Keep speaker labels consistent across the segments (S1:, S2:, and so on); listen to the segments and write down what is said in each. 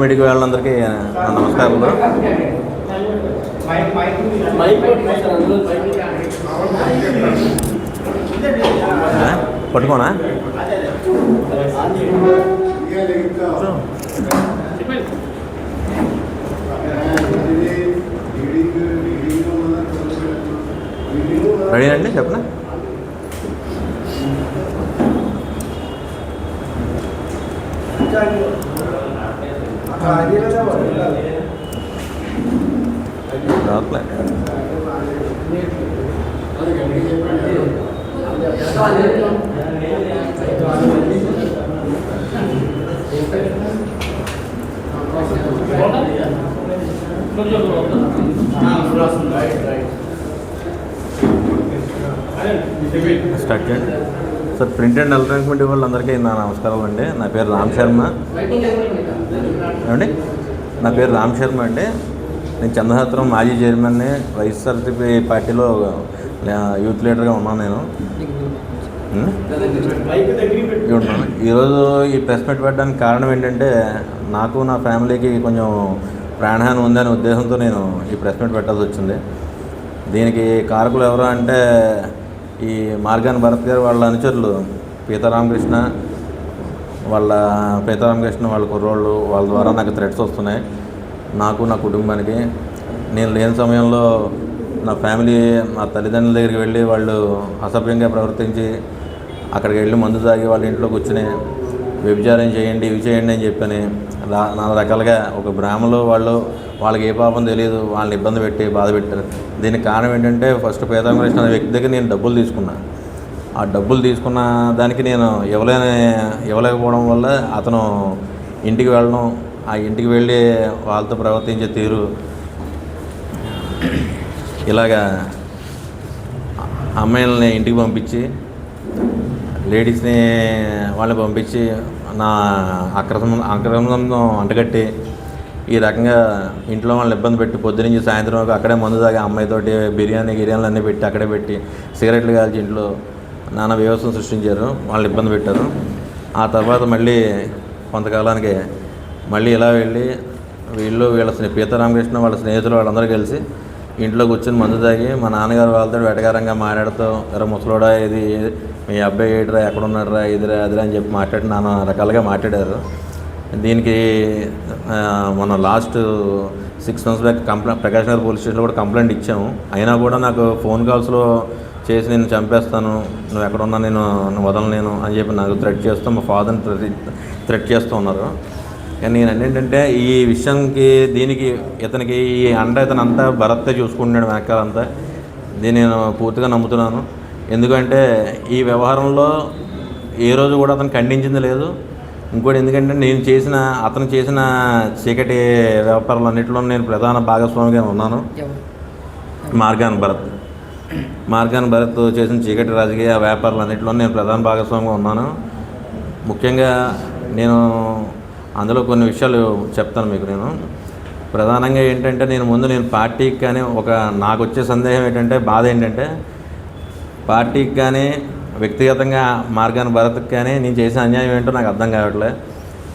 S1: మీడియాకి వాళ్ళందరికీ నా నమస్కారాలు. పట్టుకోనా? రెడీ అండి చెప్పనా? Thank start sir print and electronic media వాళ్ళందరికీ నా నమస్కారం అండి నా పేరు రామ్ శర్మ. ఏమండి? నా పేరు రామ్ శర్మ అండి. నేను చంద్రహాత్రం మాజీ చైర్మన్ని వైఎస్ఆర్సీపీ పార్టీలో యూత్ లీడర్గా ఉన్నాను నేను. ఈరోజు ఈ ప్రెస్ మీట్ పెట్టడానికి కారణం ఏంటంటే నాకు నా ఫ్యామిలీకి కొంచెం ప్రాణహాని ఉందనే ఉద్దేశంతో నేను ఈ ప్రెస్ మీట్ పెట్టాల్సి వచ్చింది. దీనికి కారకులు ఎవరు అంటే ఈ మార్గాన్ భరత్ గారు వాళ్ళ అనుచరులు పీతారామకృష్ణ వాళ్ళ పీతారామకృష్ణ వాళ్ళ కుర్రోళ్ళు వాళ్ళ ద్వారా నాకు థ్రెడ్స్ వస్తున్నాయి. నాకు నా కుటుంబానికి. నేను లేని సమయంలో నా ఫ్యామిలీ నా తల్లిదండ్రుల దగ్గరికి వెళ్ళి వాళ్ళు అసభ్యంగా ప్రవర్తించి అక్కడికి వెళ్ళి మందు తాగి వాళ్ళ ఇంట్లో కూర్చుని వ్యభిచారం చేయండి ఇవి చేయండి అని చెప్పని నాలుగు రకాలుగా ఒక బ్రాహ్మణులు వాళ్ళు వాళ్ళకి ఏ పాపం తెలియదు వాళ్ళని ఇబ్బంది పెట్టి బాధ పెట్టారు. దీనికి కారణం ఏంటంటే ఫస్ట్ పీతాంకృష్ణ అనే వ్యక్తి దగ్గర నేను డబ్బులు తీసుకున్నాను ఆ డబ్బులు తీసుకున్న దానికి నేను ఇవ్వలేని ఇవ్వలేకపోవడం వల్ల అతను ఇంటికి వెళ్ళడం ఆ ఇంటికి వెళ్ళి వాళ్ళతో ప్రవర్తించే తీరు ఇలాగా అమ్మాయిలని ఇంటికి పంపించి లేడీస్ని వాళ్ళని పంపించి నా అక్రమం అక్రమంలో అంటగట్టి ఈ రకంగా ఇంట్లో వాళ్ళని ఇబ్బంది పెట్టి పొద్దునుంచి సాయంత్రం వరకు అక్కడే మందు తాగి అమ్మాయితోటి బిర్యానీ గిర్యానీలు అన్నీ పెట్టి అక్కడే పెట్టి సిగరెట్లు కాల్చి ఇంట్లో నానా వ్యవస్థను సృష్టించారు వాళ్ళని ఇబ్బంది పెట్టారు. ఆ తర్వాత మళ్ళీ కొంతకాలానికి మళ్ళీ ఇలా వెళ్ళి వీళ్ళు వీళ్ళ స్నే పీతారామకృష్ణ వాళ్ళ స్నేహితులు వాళ్ళందరూ కలిసి ఇంట్లో కూర్చొని మందు తాగి మా నాన్నగారు వాళ్ళతో వెటకారంగా మాట్లాడుతూ ఎరా ముసలోడా ఇది మీ అబ్బాయి ఏడురా ఎక్కడ ఉన్నాడురా ఇదిరా అదిరా అని చెప్పి మాట్లాడి నానా రకాలుగా మాట్లాడారు. దీనికి మొన్న last six months back complaint Prakash Nagar police స్టేషన్లో కూడా కంప్లైంట్ ఇచ్చాము. అయినా కూడా నాకు ఫోన్ కాల్స్లో చేసి నేను చంపేస్తాను నువ్వు ఎక్కడ ఉన్నా నేను నేను అని చెప్పి నాకు థ్రెట్ చేస్తూ మా ఫాదర్ని థ్రెట్ చేస్తూ ఉన్నారు. కానీ నేను ఏంటంటే ఈ విషయానికి దీనికి ఇతనికి ఈ అండ ఇతను అంతా భరతే చూసుకుంటున్నాడు వెనకాలంతా. దీన్ని నేను పూర్తిగా నమ్ముతున్నాను. ఎందుకంటే ఈ వ్యవహారంలో ఏ రోజు కూడా అతను ఖండించింది లేదు. ఇంకోటి ఎందుకంటే నేను చేసిన అతను చేసిన చీకటి వ్యాపారాలన్నింటిలో నేను ప్రధాన భాగస్వామిగా ఉన్నాను. మార్గాన్ భరత్. మార్గాన్ భరత్ చేసిన చీకటి రాజకీయ వ్యాపారాలన్నింటిలో నేను ప్రధాన భాగస్వామిగా ఉన్నాను. ముఖ్యంగా నేను అందులో కొన్ని విషయాలు చెప్తాను మీకు నేను. ప్రధానంగా ఏంటంటే నేను ముందు నేను పార్టీకి కానీ ఒక నాకు వచ్చే సందేహం ఏంటంటే బాధ ఏంటంటే పార్టీకి కానీ వ్యక్తిగతంగా మార్గాన్ని భరత్కి కానీ నేను చేసిన అన్యాయం ఏంటో నాకు అర్థం కావట్లే.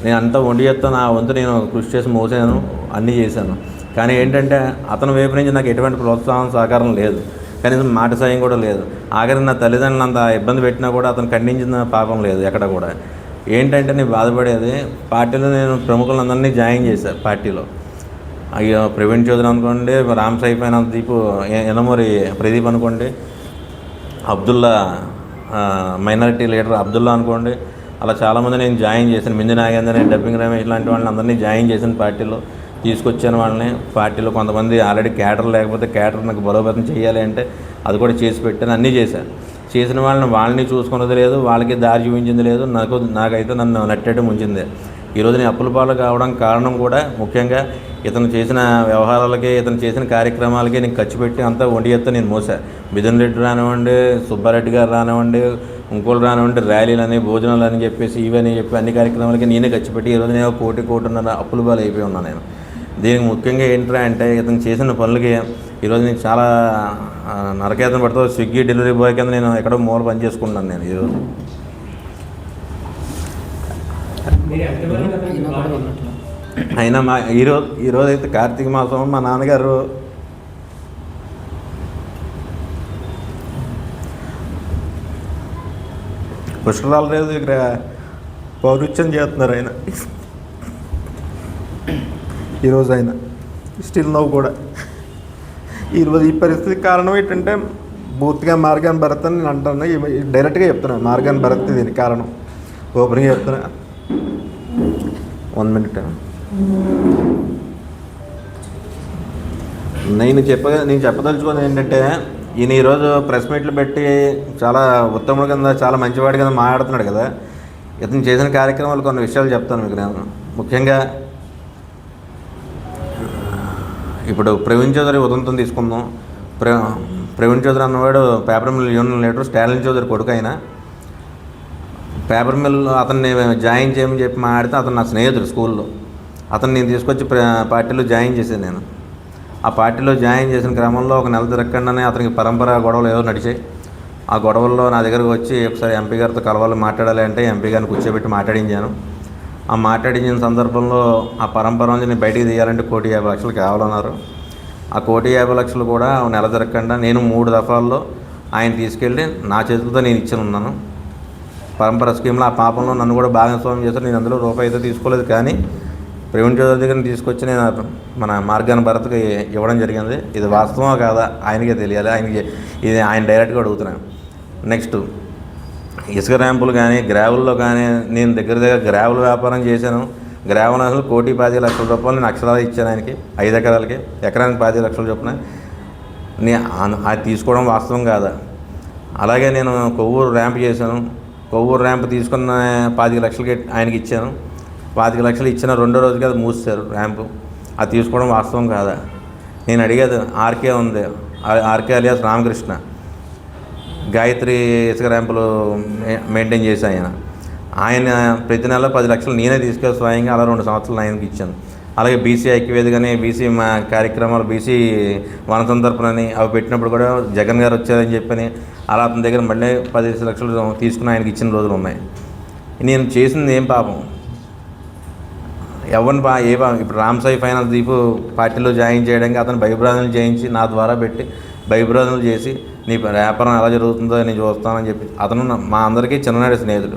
S1: నేను అంతా వండి చేస్తా నా వంతు నేను కృషి చేసి మోసాను అన్నీ చేశాను. కానీ ఏంటంటే అతని వైపు నుంచి నాకు ఎటువంటి ప్రోత్సాహం సహకారం లేదు. కనీసం మాట సాయం కూడా లేదు. ఆఖరి నా తల్లిదండ్రులు అంత ఇబ్బంది పెట్టినా కూడా అతను ఖండించిన పాపం లేదు ఎక్కడ కూడా. ఏంటంటే నేను బాధపడేది పార్టీలో నేను ప్రముఖులందరినీ జాయిన్ చేశాను పార్టీలో. అయ్యో ప్రవీణ్ చౌదరి అనుకోండి రామ్ సాయి పైన దీపు ఎనమూరి ప్రదీప్ అనుకోండి అబ్దుల్లా మైనారిటీ లీడర్ అబ్దుల్లా అనుకోండి అలా చాలామంది నేను జాయిన్ చేశాను. మింది నాగేందర్ డబ్బింగ్ రమేష్ లాంటి వాళ్ళని అందరినీ జాయిన్ చేశాను పార్టీలో. తీసుకొచ్చాను వాళ్ళని. పార్టీలో కొంతమంది ఆల్రెడీ క్యాటర్ లేకపోతే క్యాటర్ నాకు బలోపేతం చేయాలి అంటే అది కూడా చేసి పెట్టాను అన్నీ చేశాను. చేసిన వాళ్ళని వాళ్ళని చూసుకున్నది లేదు వాళ్ళకి దారి చూపించింది లేదు నాకు నాకైతే నన్ను నట్టేట ఉంచింది ఈరోజు నేను అప్పుల పాలు కావడం కారణం కూడా ముఖ్యంగా ఇతను చేసిన వ్యవహారాలకి ఇతను చేసిన కార్యక్రమాలకి నేను ఖర్చు పెట్టి అంతా వండి ఎత్త నేను మోసా. మిథున్ రెడ్డి రానివ్వండి సుబ్బారెడ్డి గారు రానివ్వండి ఇంకోళ్ళు రానివ్వండి ర్యాలీలని భోజనాలు అని చెప్పేసి ఇవని చెప్పి అన్ని కార్యక్రమాలకి నేనే ఖర్చు పెట్టి ఈరోజు నేను కోటి కోటిన్నర అప్పుల పాలు అయిపోయి ఉన్నాను నేను. దీనికి ముఖ్యంగా ఏంట్రా అంటే ఇతను చేసిన పనులకి ఈరోజు నేను చాలా ఆ, నరకేతన పడుతూ స్విగ్గీ డెలివరీ బాయ్ కింద నేను ఎక్కడో మూల పని చేసుకుంటున్నాను నేను ఈరోజు
S2: మీరు
S1: అయినా మా ఈరోజు ఈరోజు అయితే కార్తీక మాసం మా నాన్నగారు పుష్కరాల రోజు ఇక్కడ పౌరుత్యం చేస్తున్నారు ఆయన. ఈరోజు ఆయన స్టిల్ నవ్వు కూడా. ఈరోజు ఈ పరిస్థితికి కారణం ఏంటంటే పూర్తిగా మార్గాన్ భరత్ అని నేను అంటాను డైరెక్ట్గా చెప్తున్నాను మార్గాన్ భరత్ దీనికి కారణం. ఓపెన్గా చెప్తున్నా. వన్ మినిట్ నేను చెప్ప నేను చెప్పదలుచుకుంది ఏంటంటే ఈయన ఈరోజు ప్రెస్ మీట్లు పెట్టి చాలా ఉత్తముడు కింద చాలా మంచివాడి కింద మాట్లాడుతున్నాడు కదా. ఇతను చేసిన కార్యక్రమాలు కొన్ని విషయాలు చెప్తాను మీకు నేను. ముఖ్యంగా ఇప్పుడు ప్రవీణ్ చౌదరి ఉదంతం తీసుకుందాం. ప్ర ప్రవీణ్ చౌదరి అన్నవాడు paper mill union leader Stalin Chowdary కొడుకు ఆయన. పేపర్ మిల్ అతన్ని జాయిన్ చేయమని చెప్పి మాట్లాడితే అతను నా స్నేహితుడు స్కూల్లో. అతను నేను తీసుకొచ్చి పార్టీలో జాయిన్ చేశాను నేను. ఆ పార్టీలో జాయిన్ చేసిన క్రమంలో ఒక నెల తిరగకుండానే అతనికి పరంపర గొడవలు ఏవో నడిచాయి. ఆ గొడవల్లో నా దగ్గరకు వచ్చి ఒకసారి ఎంపీ గారితో కలవాలి మాట్లాడాలి అంటే ఎంపీ గారిని కూర్చోబెట్టి మాట్లాడించాను. ఆ మాట్లాడించిన సందర్భంలో ఆ పరంపర నుంచి బయటికి తీయాలంటే కోటి యాభై లక్షలు కావాలన్నారు. ఆ కోటి యాభై లక్షలు కూడా నెల జరగకుండా నేను మూడు దఫాల్లో ఆయన తీసుకెళ్ళి నా చేతులతో నేను ఇచ్చి ఉన్నాను. పరంపర స్కీమ్లో ఆ పాపంలో నన్ను కూడా భాగస్వామ్యం చేశారు. నేను అందులో రూపాయి అయితే తీసుకోలేదు కానీ ప్రవీణ్ చౌదరి దగ్గర తీసుకొచ్చి నేను మన మార్గాన్ని భరత్కి ఇవ్వడం జరిగింది. ఇది వాస్తవమా కాదా? ఆయనకే తెలియాలి. ఆయనకి ఇది ఆయన డైరెక్ట్గా అడుగుతున్నాను. నెక్స్ట్ ఇసుక ర్యాంపులు కానీ గ్రావెల్లో కానీ నేను దగ్గర దగ్గర గ్రావెల్ వ్యాపారం చేశాను. గ్రావెల్ అసలు కోటి పది లక్షల రూపాయలు నేను అక్షరాలు ఇచ్చాను ఆయనకి ఐదు ఎకరాలకి. ఎకరానికి పది లక్షలు చొప్పున. నే అది తీసుకోవడం వాస్తవం కాదా? అలాగే నేను కొవ్వూరు ర్యాంప్ చేశాను. కొవ్వూరు ర్యాంప్ తీసుకున్న పాతిక లక్షలకి ఆయనకి ఇచ్చాను. పాతిక లక్షలు ఇచ్చిన రెండో రోజుకి అది మూసారు ర్యాంపు. అది తీసుకోవడం వాస్తవం కాదా? నేను అడిగేది ఆర్కే ఉంది. RK alias Ramakrishna. గాయత్రి ఇసుక ర్యాంపులు మెయింటైన్ చేసి ఆయన. ఆయన ప్రతి నెల పది లక్షలు నేనే తీసుకెళ్ళి స్వయంగా అలా రెండు సంవత్సరాలు ఆయనకి ఇచ్చాను. అలాగే బీసీ ఐక్యవేదికని బీసీ మా కార్యక్రమాలు బీసీ వనసంతర్పణని అవి పెట్టినప్పుడు కూడా జగన్ గారు వచ్చారని చెప్పని అలా అతని దగ్గర మళ్ళీ పదిహేను లక్షలు తీసుకుని ఆయనకి ఇచ్చిన రోజులు ఉన్నాయి. నేను చేసింది ఏం పాపం? ఎవరిని బా ఏ బా ఇప్పుడు రామ్ సాయి ఫైనాన్స్ దీపు పార్టీలో జాయిన్ చేయడానికి అతను భయభ్రాంతులు చేయించి నా ద్వారా పెట్టి భయభ్రాంతులు చేసి నీ వ్యాపారం ఎలా జరుగుతుందో నేను చూస్తానని చెప్పి అతను మా అందరికీ చిన్ననాటి స్నేహితుడు.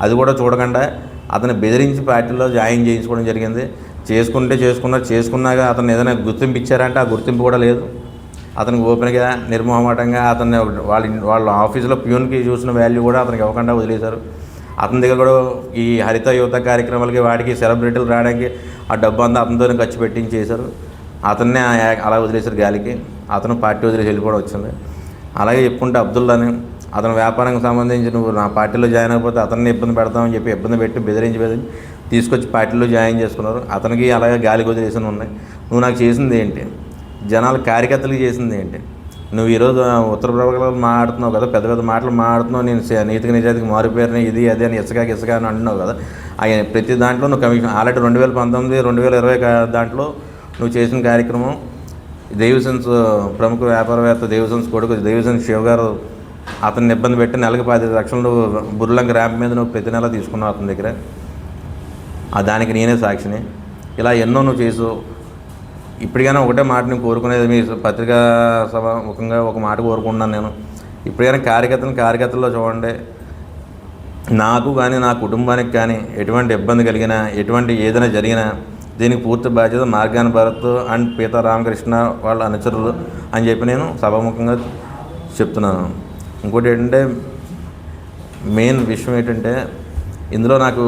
S1: అది కూడా చూడకుండా అతను బెదిరించి పార్టీలో జాయిన్ చేయించుకోవడం జరిగింది. చేసుకుంటే చేసుకున్నారు చేసుకున్నాక అతను ఏదైనా గుర్తింపు ఇచ్చారంటే ఆ గుర్తింపు కూడా లేదు. అతనికి ఓపెన్గా నిర్మోహమాటంగా అతన్ని వాళ్ళ వాళ్ళ ఆఫీసులో ప్యూన్కి చూసిన వాల్యూ కూడా అతనికి ఇవ్వకుండా వదిలేశారు. అతని దగ్గర కూడా ఈ హరిత యువత కార్యక్రమాలకి వాటికి సెలబ్రిటీలు రావడానికి ఆ డబ్బు అంతా అతనితోనే ఖర్చు పెట్టించేశారు. అతన్నే ఆ- అలా వదిలేశారు గాలికి. అతను పార్టీ వదిలేసి వెళ్ళిపోవడం వచ్చింది. అలాగే చెప్పుకుంటే అబ్దుల్లాని అతని వ్యాపారానికి సంబంధించి నువ్వు నా పార్టీలో జాయిన్ అయిపోతే అతన్ని ఇబ్బంది పెడతామని చెప్పి ఇబ్బంది పెట్టి బెదిరించి బెదిరించి తీసుకొచ్చి పార్టీలో జాయిన్ చేసుకున్నారు. అతనికి అలాగే గాలి వదిలేసిన ఉన్నాయి. నువ్వు నాకు చేసింది ఏంటి? జనాల కార్యకర్తలకు చేసింది ఏంటి? నువ్వు ఈరోజు ఉత్తర ప్రభావాలు మాట్లాడుతున్నావు కదా పెద్ద పెద్ద మాటలు మాట్లాడుతున్నావు నేను నీతికి నిజాతికి మారిపోయారని ఇది అదే అని ఇసుక ఇసుక అని అంటున్నావు కదా. ఆయన ప్రతి దాంట్లో నువ్వు కమిషన్ ఆల్రెడీ రెండు వేల పంతొమ్మిది రెండు వేల ఇరవై దాంట్లో నువ్వు చేసిన కార్యక్రమం దేవిసన్స్ ప్రముఖ వ్యాపారవేత్త దేవిసన్స్ కొడుకు దేవిసన్స్ శివ గారు అతన్ని ఇబ్బంది పెట్టి నెలకు పది లక్షలు బుర్లంక ర్యాంప్ మీద నువ్వు ప్రతి నెల తీసుకున్నావు అతని దగ్గర. ఆ దానికి నేనే సాక్షిని. ఇలా ఎన్నో నువ్వు చేసు ఇప్పటికైనా ఒకటే మాట నేను కోరుకునేది మీ పత్రికా సభ ముఖంగా ఒక మాట కోరుకుంటున్నాను నేను. ఇప్పటికైనా కార్యకర్తలను కార్యకర్తల్లో చూడండి. నాకు కానీ నా కుటుంబానికి కానీ ఎటువంటి ఇబ్బంది కలిగినా ఎటువంటి ఏదైనా జరిగినా దీనికి పూర్తి బాధ్యత మార్గాన్ భరత్ అండ్ పీతా రామకృష్ణ వాళ్ళ అనుచరులు అని చెప్పి నేను సభాముఖంగా చెప్తున్నాను. ఇంకోటి ఏంటంటే మెయిన్ విషయం ఏంటంటే ఇందులో నాకు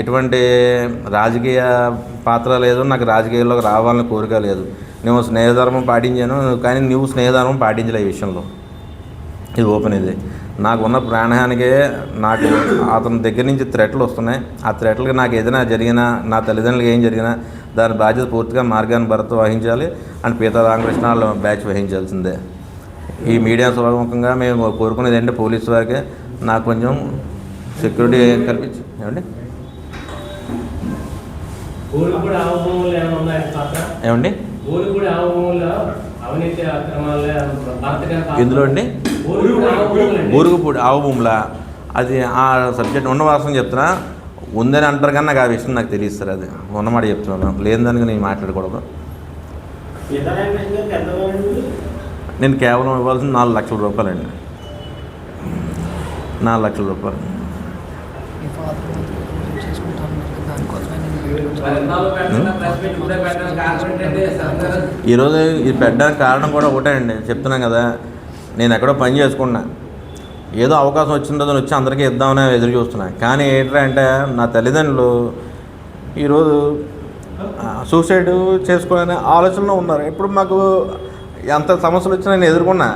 S1: ఎటువంటి రాజకీయ పాత్ర లేదు నాకు రాజకీయాల్లోకి రావాలని కోరిక లేదు. నేను స్నేహధర్మం పాటించాను కానీ నువ్వు స్నేహధర్మం పాటించలే ఈ విషయంలో. ఇది ఓపెన్ ఇది. నాకు ఉన్న ప్రాణహానికే నాకు అతని దగ్గర నుంచి థ్రెట్లు వస్తున్నాయి. ఆ థ్రెట్లకి నాకు ఏదైనా జరిగినా నా తల్లిదండ్రులకు ఏం జరిగినా దాని బాధ్యత పూర్తిగా మార్గాన్ని భరత్ వహించాలి. అండ్ పీతా రామకృష్ణ వాళ్ళ బ్యాచ్ వహించాల్సిందే. ఈ మీడియా సభాముఖంగా మేము కోరుకునేది ఏంటంటే పోలీసు వారికి నాకు కొంచెం సెక్యూరిటీ కల్పించి. ఏమండి? ఏమండి. ఎందులో అండి?
S2: ఊరికి
S1: ఆవు భూముల అది ఆ సబ్జెక్ట్ ఉన్న వాసన చెప్తున్నా. ఉందని అంటారు కానీ నాకు ఆ విషయం నాకు తెలియదు సార్ అది. ఉన్నమాట చెప్తున్నాను లేని నేను మాట్లాడకూడదు. నేను కేవలం ఇవ్వాల్సిన నాలుగు లక్షల రూపాయలండి. నాలుగు లక్షల రూపాయలు. ఈరోజు ఇది పెట్టడానికి కారణం కూడా ఒకటే అండి చెప్తున్నాం కదా నేను ఎక్కడో పని చేసుకున్నా. ఏదో అవకాశం వచ్చిన రోజున వచ్చి అందరికీ ఇద్దామని ఎదురు చూస్తున్నా. కానీ ఏంటంటే అంటే నా తల్లిదండ్రులు ఈరోజు సూసైడ్ చేసుకోవాలనే ఆలోచనలో ఉన్నారు. ఇప్పుడు మాకు ఎంత సమస్యలు వచ్చినా నేను ఎదుర్కొన్నా.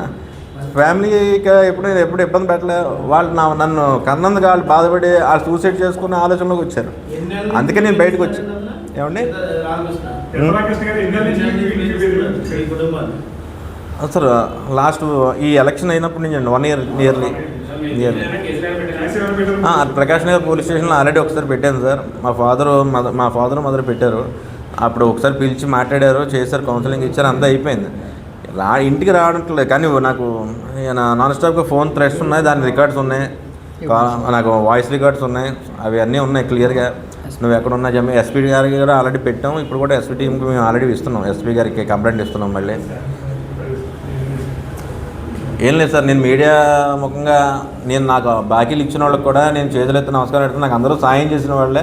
S1: ఫ్యామిలీకి ఎప్పుడు నేను ఎప్పుడు ఇబ్బంది పెట్టలే. వాళ్ళు నా నన్ను కన్నందుకు వాళ్ళు బాధపడి వాళ్ళు సూసైడ్ చేసుకునే ఆలోచనలోకి వచ్చారు. అందుకే నేను బయటకు వచ్చి. ఏమండి? సార్ లాస్ట్ ఈ ఎలక్షన్ అయినప్పటి నుంచి అండి one year nearly nearly Prakash Nagar police స్టేషన్లో ఆల్రెడీ ఒకసారి పెట్టాను సార్. మా ఫాదర్ మదర్ మా ఫాదర్ మదర్ పెట్టారు. అప్పుడు ఒకసారి పిలిచి మాట్లాడారు చేశారు కౌన్సిలింగ్ ఇచ్చారు అంతా అయిపోయింది. రా ఇంటికి రావట్లేదు కానీ నాకు నాన్ స్టాప్గా ఫోన్ థ్రెడ్స్ ఉన్నాయి దాని రికార్డ్స్ ఉన్నాయి. నాకు వాయిస్ రికార్డ్స్ ఉన్నాయి అవి అన్నీ ఉన్నాయి క్లియర్గా నువ్వు ఎక్కడ ఉన్నా చెప్పి ఎస్పీ గారికి కూడా ఆల్రెడీ పెట్టాం ఇప్పుడు కూడా ఎస్పీ టీంకి మేము ఆల్రెడీ ఇస్తున్నాం. ఎస్పీ గారికి కంప్లైంట్ ఇస్తున్నాం మళ్ళీ. ఏం లేదు సార్ నేను మీడియా ముఖంగా నేను నాకు బాకీలు ఇచ్చిన వాళ్ళకి కూడా నేను చేతులు ఎత్తి నమస్కారం పెడుతున్నా నాకు అందరూ సాయం చేసిన వాళ్ళే.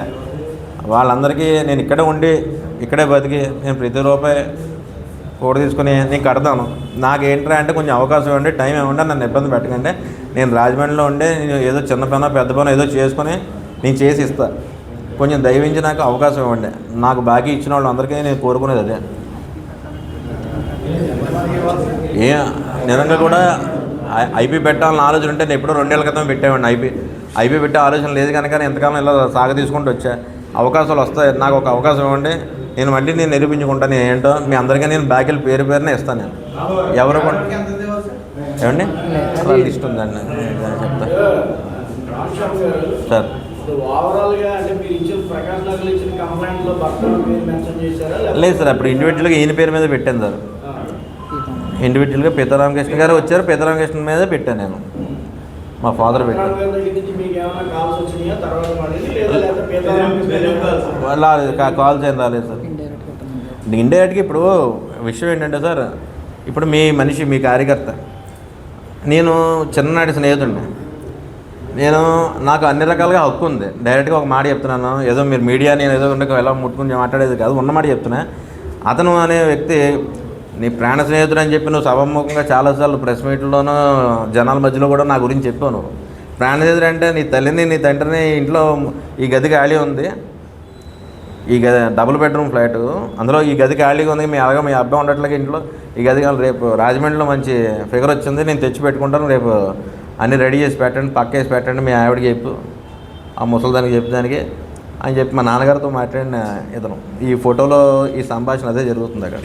S1: వాళ్ళందరికీ నేను ఇక్కడే ఉండి ఇక్కడే బతికి నేను ప్రతి రూపాయి కూడ తీసుకుని నేను కడతాను. నాకు ఏంట్రా అంటే కొంచెం అవకాశం ఇవ్వండి టైం ఇవ్వండి నన్ను ఇబ్బంది పెట్టకండి. నేను రాజమండ్రిలో ఉండి నేను ఏదో చిన్న పనో పెద్ద పనో ఏదో చేసుకొని నేను చేసి ఇస్తా. కొంచెం దయవించి నాకు అవకాశం ఇవ్వండి. నాకు బాకీ ఇచ్చిన వాళ్ళందరికీ నేను కోరుకునేది అదే. ఏ నిజంగా కూడా ఐపీ పెట్టాలని ఆలోచన ఉంటే నేను ఎప్పుడో రెండేళ్ళ క్రితం పెట్టేవాడిని. ఐపీ ఐపీ పెట్టే ఆలోచన లేదు కనుక నేను ఎంతకాలం ఇలా సాగ తీసుకుంటూ వచ్చా. అవకాశాలు వస్తాయి. నాకు ఒక అవకాశం ఇవ్వండి. నేను మళ్ళీ నేను నిరూపించుకుంటాను. ఏంటో మీ అందరికీ నేను బ్యాకెల్ పేరు పేరునే ఇస్తాను నేను. ఎవరు ఏమండి? లిస్ట్ ఉందండి. చెప్తా. సార్. లేదు సార్ అప్పుడు ఇండివిజువల్గా ఈయన పేరు మీద పెట్టాను సార్. ఇండివిజువల్గా పీతారామకృష్ణ గారు వచ్చారు. పీతారామకృష్ణ మీదే పెట్టాను నేను. మా ఫాదర్ పెట్టాను
S3: ఏమైనా కాల్స్ పేదరామకృష్ణ
S1: రాలేదు రాలేదు సార్.
S4: ఇండైరెక్ట్గా
S1: ఇప్పుడు విషయం ఏంటంటే సార్ ఇప్పుడు మీ మనిషి మీ కార్యకర్త. నేను చిన్ననాటి స్నేహితుడిని. నేను నాకు అన్ని రకాలుగా హక్కు ఉంది. డైరెక్ట్గా ఒక మాట చెప్తున్నాను. ఏదో మీరు మీడియా నేను ఏదో ఉండక ఎలా ముట్టుకుని మాట్లాడేది కాదు. ఉన్న మాట చెప్తున్నా. అతను అనే వ్యక్తి నీ ప్రాణ స్నేహితుడు అని చెప్పి నువ్వు సభాముఖంగా చాలాసార్లు ప్రెస్ మీట్లోనూ జనాల మధ్యలో కూడా నా గురించి చెప్పావు నువ్వు. ప్రాణ స్నేహితుడు అంటే నీ తల్లిని నీ తండ్రిని ఇంట్లో ఈ గది ఖాళీ ఉంది. ఈ గది డబుల్ బెడ్రూమ్ ఫ్లాట్. అందులో ఈ గది ఖాళీగా ఉంది. మీ అలాగే మీ అబ్బాయి ఉండట్లకి ఇంట్లో. ఈ గది రేపు రాజమండ్రిలో మంచి ఫిగర్ వచ్చింది. నేను తెచ్చి పెట్టుకుంటాను. రేపు అన్నీ రెడీ చేసి పెట్టండి. పక్క వేసి పెట్టండి. మీ ఆవిడకి చెప్పు. ఆ ముసలిదానికి చెప్పడానికి అని చెప్పి మా నాన్నగారితో మాట్లాడిన ఇతను. ఈ ఫోటోలో ఈ సంభాషణ అదే జరుగుతుంది అక్కడ.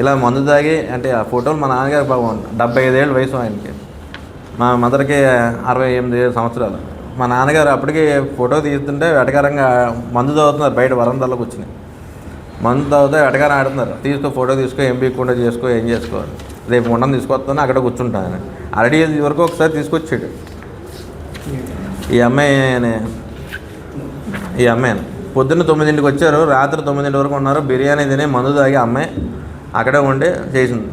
S1: ఇలా మందు తాగి అంటే ఆ ఫోటోలు మా నాన్నగారు బాగుంది డెబ్బై ఐదేళ్ళు వయసు ఆయనకి. మా మదర్కి అరవై ఎనిమిది సంవత్సరాలు. మా నాన్నగారు అప్పటికి ఫోటో తీస్తుంటే వెటకారంగా మందు తాగుతున్నారు బయట వరందాలో వచ్చినాయి మందు తాగుతే వెటకారం ఆడుతున్నారు. తీసుకో ఫోటో తీసుకో ఏం పీక్కుండా చేసుకో ఏం చేసుకో రేపు ఉండని తీసుకొస్తాను అక్కడ కూర్చుంటాను ఆల్రెడీ వరకు ఒకసారి తీసుకొచ్చాడు. ఈ అమ్మాయి ఈ అమ్మాయి పొద్దున్న తొమ్మిదింటికి వచ్చారు రాత్రి తొమ్మిదింటి వరకు ఉన్నారు బిర్యానీ తిని మందు తాగి అమ్మాయి అక్కడే ఉండి చేసింది.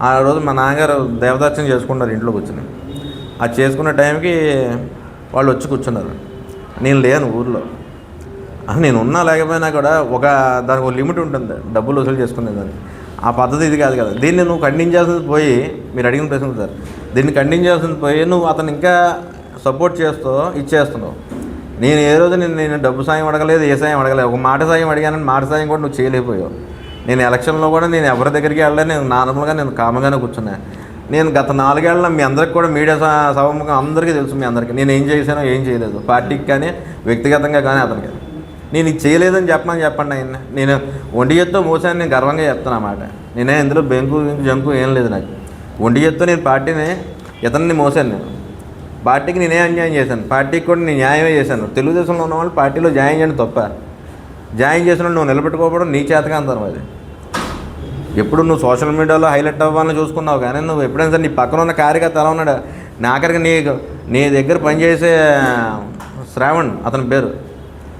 S1: ఆ రోజు మా నాన్నగారు దేవదర్శనం చేసుకున్నారు ఇంట్లో కూర్చుని. అది చేసుకున్న టైంకి వాళ్ళు వచ్చి కూర్చున్నారు. నేను లేను ఊర్లో. నేను ఉన్నా లేకపోయినా కూడా ఒక దానికి ఒక లిమిట్ ఉంటుంది డబ్బులు వసూలు చేసుకునే దానికి. ఆ పద్ధతి ఇది కాదు కదా. దీన్ని నువ్వు ఖండించాల్సింది పోయి మీరు అడిగిన ప్రశ్న సార్. దీన్ని ఖండించాల్సింది పోయి నువ్వు అతను ఇంకా సపోర్ట్ చేస్తూ ఇచ్చేస్తున్నావు. నేను ఏ రోజు నేను నేను డబ్బు సాయం అడగలేదు ఏ సాయం అడగలేదు. ఒక మాట సాయం అడిగానని మాట సాయం కూడా నువ్వు చేయలేకపోయావు. నేను ఎలక్షన్లో కూడా నేను ఎవరి దగ్గరికి వెళ్ళలేదు నేను నార్మల్గా నేను కామగానే కూర్చున్నా. నేను గత నాలుగేళ్ళ మీ అందరికి కూడా మీడియా సభముఖం అందరికీ తెలుసు మీ అందరికీ. నేను ఏం చేశానో ఏం చేయలేదు. పార్టీకి కానీ వ్యక్తిగతంగా కానీ అతనికి. నేను ఇది చేయలేదని చెప్పమని చెప్పండి ఆయన. నేను ఒంటి చేత్తో మోసాను నేను గర్వంగా చెప్తాను అన్నమాట. నేనే ఇందులో బెంకు జంకు ఏం లేదు నాకు. ఒంటి చేత్తో నేను పార్టీని ఇతన్ని మోసాను నేను. పార్టీకి నేనే అన్యాయం చేశాను. పార్టీకి కూడా నేను న్యాయమే చేశాను. తెలుగుదేశంలో ఉన్న వాళ్ళు పార్టీలో జాయిన్ చేయడం తప్ప జాయిన్ చేసిన నువ్వు నిలబెట్టుకోవడం నీ చేతగా అంటారు అది. ఎప్పుడు నువ్వు సోషల్ మీడియాలో హైలైట్ అవ్వాలని చూసుకున్నావు కానీ నువ్వు ఎప్పుడైనా సరే నీ పక్కన ఉన్న కార్యకర్త ఎలా ఉన్నాడు? నాకరికి నీ నీ దగ్గర పనిచేసే శ్రావణ్ అతని పేరు.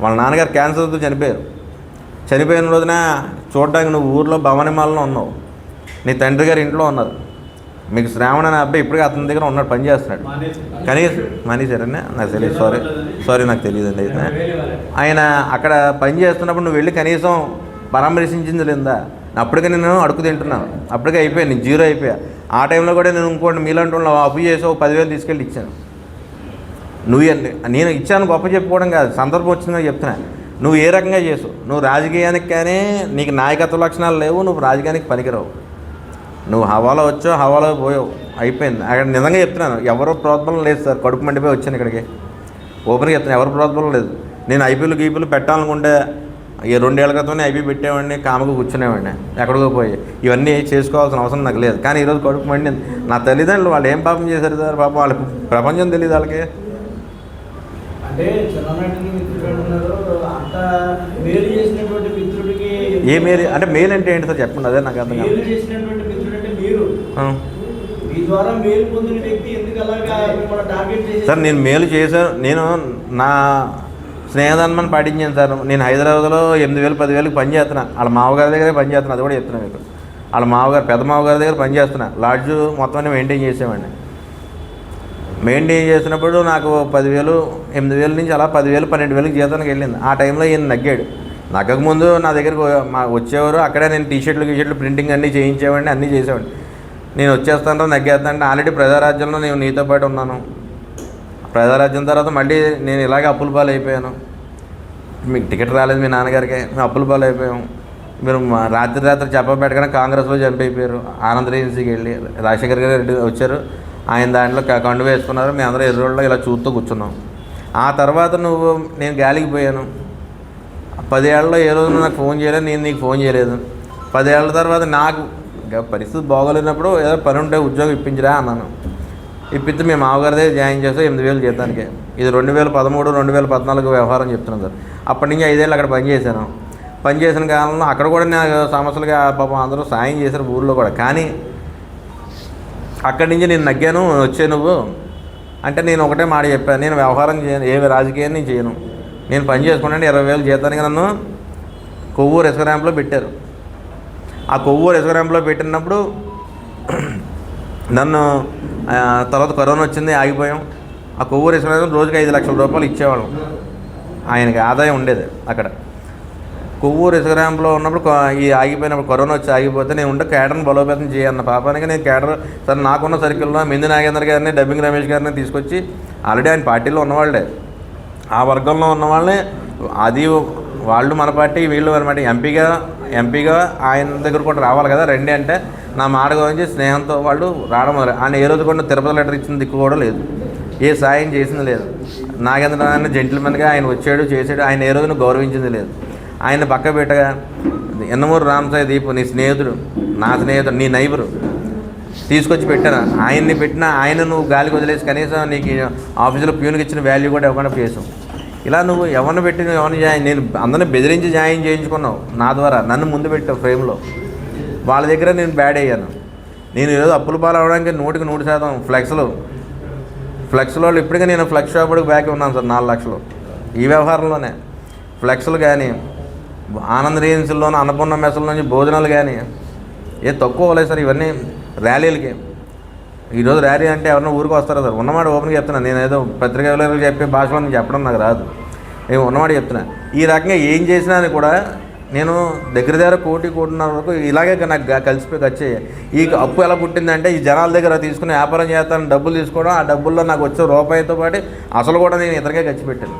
S1: వాళ్ళ నాన్నగారు క్యాన్సర్తో చనిపోయారు. చనిపోయిన రోజున చూడడానికి నువ్వు ఊర్లో భవనిమాలలో ఉన్నావు. నీ తండ్రి గారు ఇంట్లో ఉన్నారు. మీకు శ్రావణ అనే అబ్బాయి ఇప్పటికీ అతని దగ్గర ఉన్నాడు పని చేస్తున్నాడు. కనీసం మనీ నాకు తెలియదు సారీ సారీ నాకు తెలియదండి అయితే. ఆయన అక్కడ పని చేస్తున్నప్పుడు నువ్వు వెళ్ళి కనీసం పరామర్శించింది లేదా? అప్పటికే నేను అడుగు తింటున్నాను అప్పటికే అయిపోయాను నేను జీరో అయిపోయా. ఆ టైంలో కూడా నేను ఇంకోటి మీలాంటి వాళ్ళు అప్పు చేసి ఒక పదివేలు తీసుకెళ్ళి ఇచ్చాను. నువ్వు నేను ఇచ్చాను గొప్ప చెప్పుకోవడం కాదు సందర్భం వచ్చిందని చెప్తున్నా. నువ్వు ఏ రకంగా చేసు నువ్వు రాజకీయానికి కానీ నీకు నాయకత్వ లక్షణాలు లేవు నువ్వు రాజకీయానికి పనికిరావు. నువ్వు హవాలో వచ్చావు హవాలో పోయావు. అయిపోయింది. అక్కడ నిజంగా చెప్తున్నాను ఎవరు ప్రోద్బలం లేదు సార్. కడుపు మండిపోయి వచ్చాను ఇక్కడికి. ఓపెన్గా చెప్తాను ఎవరు ప్రోద్బలం లేదు. నేను ఐపీఎల్ గీపీలు పెట్టాలనుకుంటే ఈ రెండేళ్ళ క్రితమే ఐపీ పెట్టేవాడిని కామకు కూర్చునేవాడిని ఎక్కడికో పోయి. ఇవన్నీ చేసుకోవాల్సిన అవసరం నాకు లేదు. కానీ ఈరోజు కడుపు మండింది. నా తల్లిదండ్రులు వాళ్ళు ఏం పాపం చేశారు సార్? పాపం వాళ్ళకి ప్రపంచం తెలియదు వాళ్ళకి. ఏ మేలు? అంటే మేలు అంటే ఏంటి సార్? చెప్పండి. అదే నాకు అర్థం కాదు సార్ నేను మేలు చేశాను. నేను నా స్నేహధర్మాన్ని పాటించాను సార్. నేను హైదరాబాద్లో ఎనిమిది వేలు పదివేలకు పని చేస్తున్నా. వాళ్ళ మామగారి దగ్గరే పని చేస్తున్నా. అది కూడా చెప్తున్నా మీకు. వాళ్ళ మామగారు పెద్ద మామగారి దగ్గర పని చేస్తున్నా. లాడ్జ్ మొత్తం అన్ని మెయింటైన్ చేసేవాడిని. మెయింటైన్ చేసినప్పుడు నాకు పదివేలు ఎనిమిది వేల నుంచి అలా పదివేలు పన్నెండు వేలకు జీతానికి వెళ్ళింది. ఆ టైంలో ఈయన నగ్గాడు. నగ్గకముందు నా దగ్గరకు మా వచ్చేవారు. అక్కడే నేను టీషర్ట్లు గీషర్ట్లు ప్రింటింగ్ అన్నీ చేయించేవాడిని అన్నీ చేసేవాడిని. నేను వచ్చేస్తాను నగ్గేస్తాను ఆల్రెడీ ప్రజారాజ్యంలో నేను నీతో పాటు ఉన్నాను. ప్రజారాజ్యం తర్వాత మళ్ళీ నేను ఇలాగే అప్పుల పాలు అయిపోయాను మీకు టికెట్ రాలేదు మీ నాన్నగారికి మేము అప్పుల పాలు అయిపోయాము మీరు రాత్రి రాత్రి చెప్పబెట్టగానే కాంగ్రెస్లో జంప్ అయిపోయారు. ఆనంద్ ఏజెన్సీకి వెళ్ళి రాజశేఖర్ గారు రెడ్డి వచ్చారు. ఆయన దాంట్లో క- కండు వేసుకున్నారు. మేము అందరూ ఎర్రోళ్ళలో ఇలా చూస్తూ కూర్చున్నాం. ఆ తర్వాత నువ్వు నేను గాలికి పోయాను. పదేళ్ళలో ఏ రోజు నాకు ఫోన్ చేయలేదు నేను నీకు ఫోన్ చేయలేదు. పదేళ్ళ తర్వాత నాకు ఇంకా పరిస్థితి బాగోలేనప్పుడు ఏదో పని ఉంటే ఉద్యోగం ఇప్పించరా అన్నాను. ఇప్పిస్తే మేము మామగారిదే జాయిన్ చేస్తే ఎనిమిది వేలు జీతానికి. ఇది రెండు వేల పదమూడు రెండు వేల పద్నాలుగు వ్యవహారం చెప్తున్నాను సార్. అప్పటి నుంచి ఐదేళ్ళు అక్కడ పనిచేశాను పనిచేసిన కాలంలో అక్కడ కూడా నాకు సమస్యలుగా పాపం అందరూ సాయం చేశారు ఊళ్ళో కూడా. కానీ అక్కడి నుంచి నేను నగ్గాను వచ్చే నువ్వు. అంటే నేను ఒకటే మాట చెప్పాను నేను వ్యవహారం చేయను ఏ రాజకీయాన్ని చేయను. నేను పని చేసుకుంటే ఇరవై వేలు జీతానికి నన్ను కొవ్వూరు ఇసుక ర్యాంప్లో పెట్టారు. ఆ కొవ్వు ఇసుక పెట్టినప్పుడు నన్ను తర్వాత కరోనా వచ్చింది ఆగిపోయాం. ఆ కొవ్వు ఇసుక రోజుకి ఐదు లక్షల రూపాయలు ఇచ్చేవాళ్ళం. ఆయనకి ఆదాయం ఉండేది అక్కడ. కొవ్వు రెస్టారెంట్లో ఉన్నప్పుడు ఈ ఆగిపోయినప్పుడు కరోనా వచ్చి ఆగిపోతే నేను ఉంటే కేడర్ని బలోపేతం చేయన్న పాపానికి నేను కేడర్ సరే నాకున్న సర్కిల్లో మింది నాగేంద్ర గారిని డబ్బింగ్ రమేష్ గారిని తీసుకొచ్చి ఆల్రెడీ ఆయన పార్టీలో ఉన్నవాళ్ళే ఆ వర్గంలో ఉన్న వాళ్ళని అది వాళ్ళు మన పార్టీ వీళ్ళు అనమాట ఎంపీగా ఎంపీగా ఆయన దగ్గర కూడా రావాలి కదా రండి అంటే నా మాట గురించి స్నేహంతో వాళ్ళు రావడం మొదలు ఆయన ఏ రోజు కూడా తిరుపతి లెటర్ ఇచ్చిన దిక్కు కూడా లేదు. ఏ సాయం చేసింది లేదు. నాగేంద్ర ఆయన జెంటిల్మెన్గా ఆయన వచ్చాడు చేశాడు ఆయన ఏ రోజున గౌరవించింది లేదు. ఆయన పక్క పెట్టగా ఎన్నమూరు రామసాయి దీపు నీ స్నేహితుడు నా స్నేహితుడు నీ నైబరు తీసుకొచ్చి పెట్టాను ఆయన్ని పెట్టినా ఆయన నువ్వు గాలికి వదిలేసి కనీసం నీకు ఆఫీసులో ప్యూన్కి ఇచ్చిన వాల్యూ కూడా ఇవ్వకుండా చేసావు. ఇలా నువ్వు ఎవరిని పెట్టి నువ్వు ఎవరిని జాయిన్ నేను అందరిని బెదిరించి జాయిన్ చేయించుకున్నావు నా ద్వారా నన్ను ముందు పెట్టావు ఫ్రేమ్లో. వాళ్ళ దగ్గర నేను బ్యాడ్ అయ్యాను. నేను ఈరోజు అప్పుల పాలు అవడానికి నూటికి నూరు శాతం ఫ్లెక్స్లో. ఫ్లెక్స్లో ఇప్పటికీ నేను ఫ్లెక్స్ షాపుడికి బ్యాక్ ఉన్నాను సార్ నాలుగు లక్షలు. ఈ వ్యవహారంలోనే. ఫ్లెక్స్లు కానీ ఆనంద రేజెన్సీల్లోనూ అన్నపూర్ణ మెస్సుల నుంచి భోజనాలు కానీ ఏ తక్కువ అవ్వలేదు సార్ ఇవన్నీ ర్యాలీలకి. ఈరోజు ర్యాలీ అంటే ఎవరైనా ఊరికి వస్తారా సార్? ఉన్నమాట ఓపెన్గా చెప్తున్నాను నేను ఏదో పత్రికలు చెప్పే భాషలో నేను చెప్పడం నాకు రాదు. నేను ఉన్నమాట చెప్తున్నా. ఈ రకంగా ఏం చేసినా అని కూడా నేను దగ్గర దగ్గర కోటి కోటిన్నర వరకు ఇలాగే నాకు కలిసిపోయి వచ్చే ఈ అప్పు ఎలా పుట్టిందంటే ఈ జనాల దగ్గర తీసుకుని వ్యాపారం చేస్తాను డబ్బులు తీసుకోవడం ఆ డబ్బుల్లో నాకు వచ్చే రూపాయితో పాటు అసలు కూడా నేను ఇతరకే ఖర్చు పెట్టాను.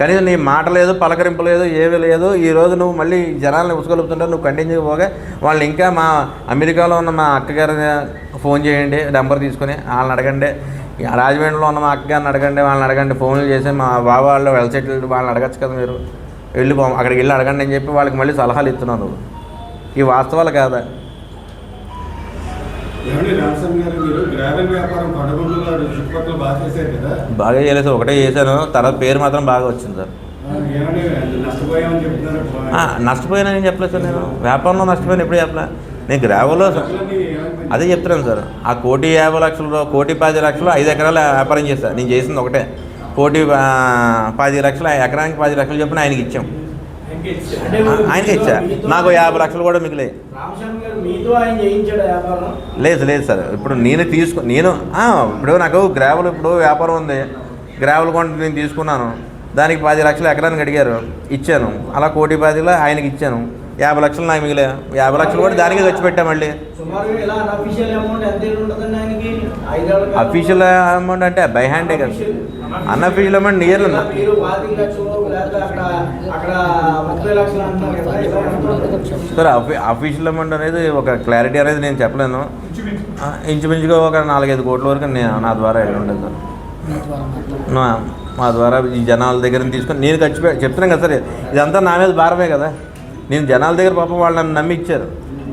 S1: కనీసం నీ మాట లేదు పలకరింపు లేదు ఏమీ లేదు. ఈ రోజు నువ్వు మళ్ళీ జనాలను ఉసుగలుపుతుంటే నువ్వు కంటిన్యూ పోగా వాళ్ళు ఇంకా మా అమెరికాలో ఉన్న మా అక్కగారి ఫోన్ చేయండి నెంబర్ తీసుకుని వాళ్ళని అడగండి. రాజమండ్రిలో ఉన్న మా అక్కగారిని అడగండి వాళ్ళని అడగండి ఫోన్లు చేసి మా బావ వాళ్ళు వెల్సెట్ వాళ్ళని అడగచ్చు కదా మీరు. వెళ్ళి అక్కడికి వెళ్ళి అడగండి అని చెప్పి వాళ్ళకి మళ్ళీ సలహాలు ఇస్తున్నావు నువ్వు. ఈ వాస్తవాలు కాదా?
S5: బాగా
S1: చేయలేదు సార్ ఒకటే చేశాను. తర్వాత పేరు మాత్రం బాగా వచ్చింది సార్.
S5: ఆ, ఏమండి నష్టపోయామని చెప్తున్నారు.
S1: ఆ, నష్టపోయినా నేను చెప్పలేదు సార్ నేను. వ్యాపారంలో నష్టపోయిన ఎప్పుడు చెప్పలే. నేను గ్రావెల్లో? అదే చెప్తున్నాను సార్. ఆ కోటి యాభై లక్షలు కోటి పది లక్షలు ఐదు ఎకరాల వ్యాపారం చేశాను నేను చేసింది ఒకటే. కోటి పది లక్షలు ఎకరానికి పది లక్షలు చొప్పున ఆయనకి ఇచ్చాం. ఆయనకి ఇచ్చా. నాకు యాభై లక్షలు కూడా
S3: వ్యాపారం?
S1: లేదు లేదు సార్. ఇప్పుడు నేను తీసుకు నేను ఇప్పుడు నాకు గ్రావెల్ ఇప్పుడు వ్యాపారం ఉంది. గ్రావెల్ కొంట నేను తీసుకున్నాను. దానికి పది లక్షలు ఎకరానికి అడిగారు. ఇచ్చాను. అలా కోటి పదిలో ఆయనకి ఇచ్చాను. యాభై లక్షలు నాకు మిగిలే. యాభై లక్షలు కూడా దానికి ఖర్చు పెట్టా మళ్ళీ? అఫీషియల్ అమౌంట్ అంటే బై హ్యాండే కదా. Unofficial amount near? సార్ అఫీ అఫీషియల్ అమౌంట్ అనేది ఒక క్లారిటీ అనేది నేను చెప్పలేను. ఇంచుమించుగా ఒక నాలుగైదు కోట్ల వరకు నేను నా ద్వారా వెళ్ళి ఉండదు సార్
S4: మీ ద్వారా
S1: ఈ జనాల దగ్గర తీసుకొని నేను ఖర్చు చెప్తున్నాను కదా సార్ ఇదంతా నా మీద భారమే కదా. నేను జనాల దగ్గర పాపం వాళ్ళు నన్ను నమ్మి ఇచ్చారు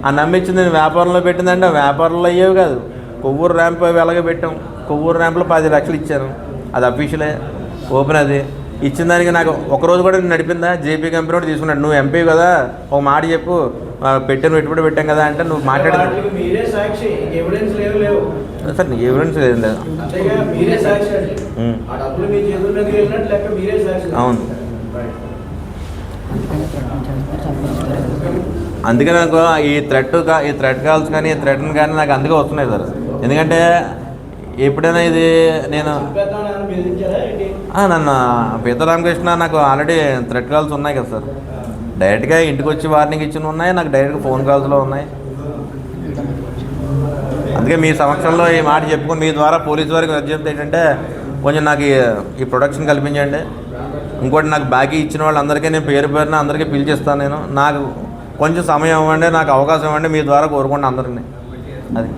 S1: ఆ నమ్మిచ్చి నేను వ్యాపారంలో పెట్టిందంటే ఆ వ్యాపారంలో అయ్యేవి కాదు. కొవ్వూరు ర్యాంప్ వెలగ పెట్టాం. కొవ్వూరు ర్యాంప్లో పది లక్షలు ఇచ్చాను. అది అఫీషియలే ఓపెన్ అది. ఇచ్చిన దానికి నాకు ఒక రోజు కూడా నేను నడిపిందా? జేపీ కంపెనీ కూడా తీసుకున్నాడు. నువ్వు ఎంపీ కదా. ఒక మాట చెప్పు. పెట్టాను పెట్టుబడి పెట్టాం కదా అంటే నువ్వు మాట్లాడేది. సార్ నీకు ఎవిడెన్స్ లేదు లేదు
S3: అంతేగా
S1: అందుకే నాకు ఈ థ్రెట్ కా- ఈ థ్రెడ్ కాల్స్ కానీ ఈ థ్రెట్ని కానీ నాకు అందుకే వస్తున్నాయి సార్. ఎందుకంటే ఎప్పుడైనా ఇది నేను నన్ను పీత రామకృష్ణ నాకు ఆల్రెడీ థ్రెట్ కాల్స్ ఉన్నాయి కదా సార్. డైరెక్ట్గా ఇంటికి వచ్చి వార్నింగ్ ఇచ్చిన ఉన్నాయి నాకు డైరెక్ట్గా ఫోన్ కాల్స్లో ఉన్నాయి. అందుకే మీ సమక్షంలో ఈ మాట చెప్పుకుని మీ ద్వారా పోలీస్ వారికి విజ్ఞప్తి ఏంటంటే కొంచెం నాకు ఈ ప్రొడక్షన్ కల్పించండి. ఇంకోటి నాకు బాకీ ఇచ్చిన వాళ్ళందరికీ నేను పేరు పేరున అందరికీ పిలిచిస్తాను నేను. నాకు కొంచెం సమయం ఇవ్వండి నాకు అవకాశం ఇవ్వండి మీ ద్వారా కోరుకోండి అందరినీ. అది.